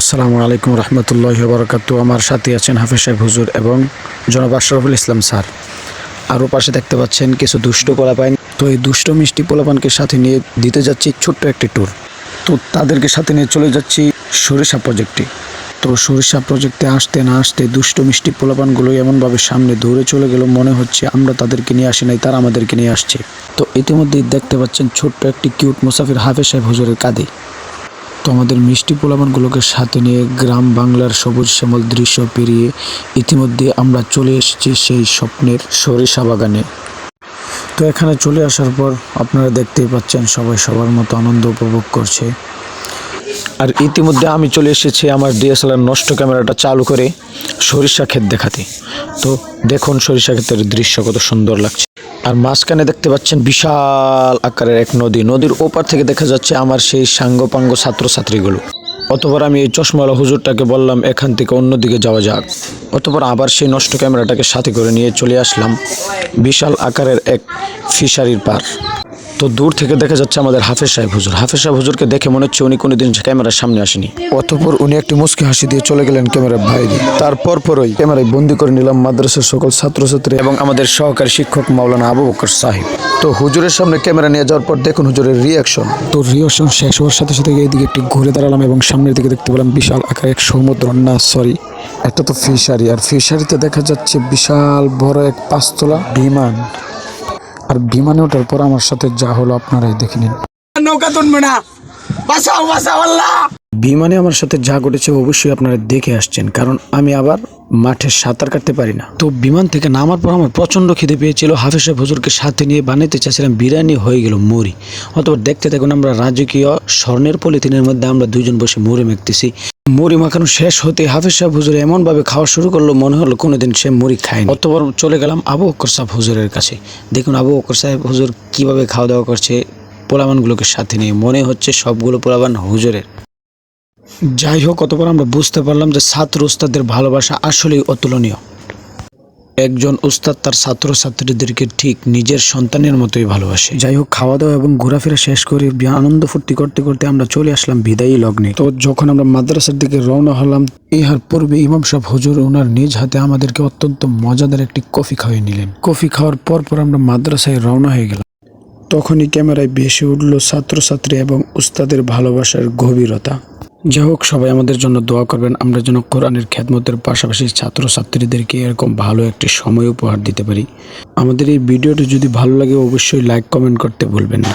আসসালামু আলাইকুম রহমতুল্লাহ বরকাত আমার সাথে আছেন হাফিজ সাহেব হুজুর এবং জনাব আশরাফুল ইসলাম স্যার। আরও পাশে দেখতে পাচ্ছেন কিছু দুষ্ট পোলাপাইন। তো এই দুষ্ট মিষ্টি পোলাপানকে সাথে নিয়ে দিতে যাচ্ছি ছোট্ট একটি ট্যুর তো তাদেরকে সাথে নিয়ে চলে যাচ্ছি সরিষা প্রজেক্টে তো সরিষা প্রজেক্টে আসতে না আসতে দুষ্ট মিষ্টি পোলাপানগুলো এমনভাবে সামনে দৌড়ে চলে গেল, মনে হচ্ছে আমরা তাদেরকে নিয়ে আসি নাই, তারা আমাদেরকে নিয়ে আসছে। তো ইতিমধ্যেই দেখতে পাচ্ছেন ছোট্ট একটি কিউট মুসাফির হাফেজ সাহেব হুজুরের কাঁধে। তো আমাদের মিষ্টি পোলাপানগুলোকে সাথে নিয়ে গ্রাম বাংলার সবুজ শ্যামল দৃশ্য পেরিয়ে ইতিমধ্যে আমরা চলে এসেছি সেই স্বপ্নের সরিষা বাগানে। তো এখানে চলে আসার পর আপনারা দেখতেই পাচ্ছেন সবাই সবার মতো আনন্দ উপভোগ করছে। আর ইতিমধ্যে আমি চলে এসেছি আমার ডিএসএলআর নষ্ট ক্যামেরাটা চালু করে সরিষা ক্ষেত দেখাতে। তো দেখুন সরিষা ক্ষেতের দৃশ্য কত সুন্দর লাগছে। আর মাঝখানে দেখতে পাচ্ছেন বিশাল আকারের এক নদী। নদীর ওপার থেকে দেখা যাচ্ছে আমার সেই সাঙ্গপাঙ্গ ছাত্রছাত্রীগুলো। অতপর আমি এই চশমাওয়ালা হুজুরটাকে বললাম, এখান থেকে অন্যদিকে যাওয়া যাক। অতপর আবার সেই নষ্ট ক্যামেরাটাকে সাথে করে নিয়ে চলে আসলাম বিশাল আকারের এক ফিশারির পার। তো দূর থেকে দেখা যাচ্ছে আমাদের হাফেজ সাহেব হুজুর। হাফেজ সাহেব হুজুরকে দেখে মনে হচ্ছে উনি কোনোদিন ক্যামেরার সামনে আসেনি। অতপর উনি একটি মুস্কি হাসি দিয়ে চলে গেলেন ক্যামেরার বাইরে। তারপর পরই ক্যামেরায় বন্দি করে নিলাম মাদ্রাসার সকল ছাত্রছাত্রী এবং আমাদের সহকারী শিক্ষক মাওলানা আবু বকর সাহেব। তো হুজুরের সামনে ক্যামেরা নিয়ে যাওয়ার পর দেখুন হুজুরের রিয়াকশন তো রিয়াকশন শেষ হওয়ার সাথে সাথে এইদিকে একটি ঘুরে দাঁড়ালাম এবং সামনের দিকে দেখতে পেলাম বিশাল আকার এক সমুদ্র। না সরি একটা তো ফিশারি আর ফিশারিতে দেখা যাচ্ছে বিশাল বড় এক পাঁচতলা বিমান। আর বিমানে ওঠার পর আমার সাথে যা হলো আপনারাই দেখে নিন। নৌকা তুলবে না। বিমানে আমার সাথে যা ঘটেছে অবশ্যই আপনারা দেখে আসছেন, কারণ আমি আবার মাঠে সাঁতার কাটতে পারি না। তো বিমান থেকে নামার পর আমার প্রচণ্ড খিদে পেয়েছিল। হাফিজ সাহেব হুজুরকে সাথে নিয়ে বানাইতে চাইছিলাম বিরিয়ানি, হয়ে গেল মুড়ি। অথবা দেখতে দেখুন আমরা রাজকীয় স্বর্ণের পলিথিনের মধ্যে আমরা দুইজন বসে মুড়ি মাখতেছি। মুড়ি মাখানো শেষ হতে হাফিজ সাহেব হুজুর এমনভাবে খাওয়া শুরু করল মনে হলো কোনোদিন সে মুড়ি খায়নি। অতবার চলে গেলাম আবু বকর সাহেব হুজুরের কাছে। দেখুন আবু বকর সাহেব হুজুর কীভাবে খাওয়া দাওয়া করছে পোলাবানগুলোকে সাথে নিয়ে। মনে হচ্ছে সবগুলো পোলাবান হুজুরের। যাই হোক, অতপর আমরা বুঝতে পারলাম যে ছাত্র উস্তাদের ভালোবাসা আসলেই অতুলনীয়। একজন উস্তাদ তার ছাত্রছাত্রীদেরকে ঠিক নিজের সন্তানের মতোই ভালোবাসে। যাই হোক খাওয়া দাওয়া এবং ঘোরাফেরা শেষ করে আনন্দ ফুর্তি করতে করতে আমরা চলে আসলাম বিদায়ী লগ্নে। তো যখন আমরা মাদ্রাসার দিকে রওনা হলাম, ইহার পূর্বে ইমাম সাহেব হুজুর ওনার নিজ হাতে আমাদেরকে অত্যন্ত মজাদার একটি কফি খাওয়িয়ে নিলেন। কফি খাওয়ার পর পর আমরা মাদ্রাসায় রওনা হয়ে গেলাম। তখনই ক্যামেরায় ভেসে উঠল ছাত্রছাত্রী এবং উস্তাদের ভালোবাসার গভীরতা। যাই হোক, সবাই আমাদের জন্য দোয়া করবেন। আমরা যেন কোরআনের খ্যাতমতের পাশাপাশি ছাত্রছাত্রীদেরকে এরকম ভালো একটি সময় উপহার দিতে পারি। আমাদের এই ভিডিওটি যদি ভালো লাগে, অবশ্যই লাইক কমেন্ট করতে ভুলবেন না।